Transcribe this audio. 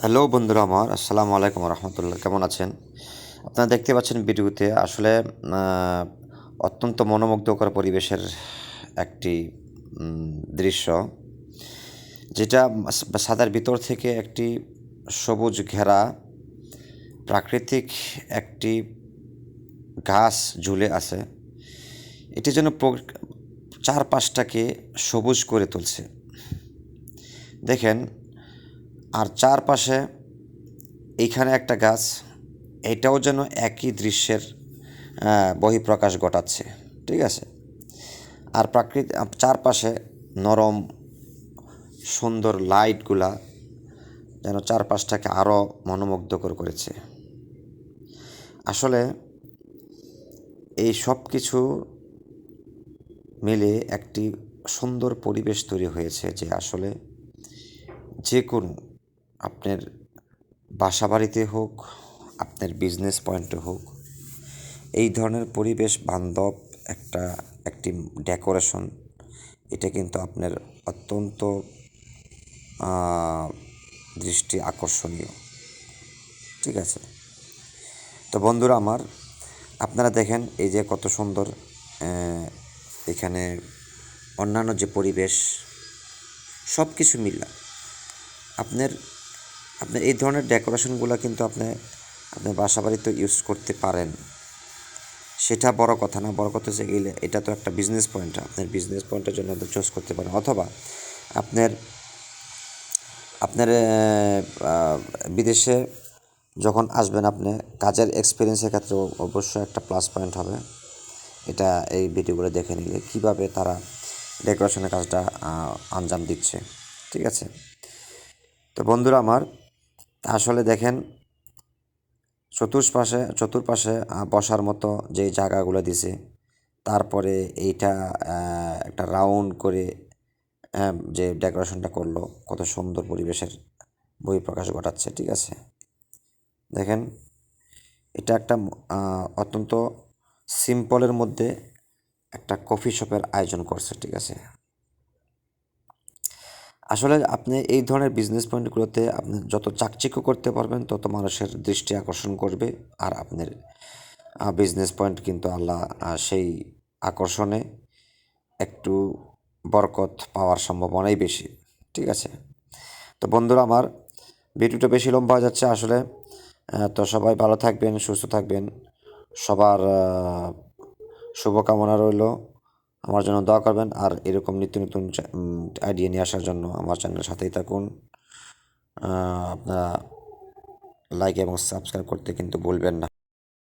Hello বন্ধুরা আমার, আসসালামু আলাইকুম রহমতুল্লাহ, কেমন আছেন? আপনারা দেখতে পাচ্ছেন ভিডিওতে আসলে অত্যন্ত মনোমুগ্ধকর পরিবেশের একটি দৃশ্য, যেটা সাদার ভিতর থেকে একটি সবুজ ঘেরা প্রাকৃতিক একটি গাছ ঝুলে আছে। এটি যেন চারপাশটাকে সবুজ করে তুলছে। দেখেন আর চারপাশে এইখানে একটা গাছ, এটাও যেন একই দৃশ্যের বহিঃপ্রকাশ ঘটাচ্ছে, ঠিক আছে? আর প্রাকৃত চারপাশে নরম, সুন্দর লাইটগুলা যেন চারপাশটাকে আরও মনোমুগ্ধকর করেছে। আসলে এই সব কিছু মিলে একটি সুন্দর পরিবেশ তৈরি হয়েছে যে আসলে যে কোনো আপনার বাসা বাড়িতে হোক, আপনার বিজনেস পয়েন্টে হোক, এই ধরনের পরিবেশ বান্ধব একটা, একটি ডেকোরেশন এটা কিন্তু আপনার অত্যন্ত দৃষ্টি আকর্ষণীয়। ঠিক আছে? তো বন্ধুরা আমার, আপনারা দেখেন এই যে কত সুন্দর এখানে অন্যান্য যে পরিবেশ সব কিছু মিলা আপনার আপনার এই ধরনের ডেকোরেশনগুলো কিন্তু আপনি আপনার বাসা বাড়িতে ইউজ করতে পারেন। সেটা বড় কথা না, বড় কথা হচ্ছে গেলে এটা তো একটা বিজনেস পয়েন্ট আপনার বিজনেস পয়েন্টের জন্য আপনি চুজ করতে পারেন। অথবা আপনার আপনার বিদেশে যখন আসবেন আপনি, কাজের এক্সপিরিয়েন্সের ক্ষেত্রে অবশ্যই একটা প্লাস পয়েন্ট হবে। এটা এই ভিডিওগুলো দেখে নিলে কীভাবে তারা ডেকোরেশনের কাজটা আঞ্জাম দিচ্ছে, ঠিক আছে? তো বন্ধুরা আমার আসলে দেখেন চতুর্পাশে চতুর্পাশে বসার মতো যে জায়গাগুলো দিছে, তারপরে এইটা একটা রাউন্ড করে যে ডেকোরেশনটা করল, কত সুন্দর পরিবেশের বহিঃপ্রকাশ ঘটাচ্ছে, ঠিক আছে? দেখেন, এটা একটা অত্যন্ত সিম্পলের মধ্যে একটা কফি শপের আয়োজন করছে, ঠিক আছে? আসলে আপনি এই ধরনের বিজনেস পয়েন্টগুলোতে আপনি যত চাকচিক্য করতে পারবেন, তত মানুষের দৃষ্টি আকর্ষণ করবে। আর আপনার বিজনেস পয়েন্ট কিন্তু আল্লাহ সেই আকর্ষণে একটু বরকত পাওয়ার সম্ভাবনাই বেশি। ঠিক আছে? তো বন্ধুরা, আমার ভিডিওটা বেশি লম্বা হয়ে যাচ্ছে আসলে। তো সবাই ভালো থাকবেন, সুস্থ থাকবেন। সবার শুভকামনা রইল। আমার জন্য দোয়া করবেন আর এরকম নিত্য নতুন আইডিয়া নিয়ে আসার জন্য আমার চ্যানেলের সাথেই থাকুন। আপনারা লাইক এবং সাবস্ক্রাইব করতে কিন্তু ভুলবেন না।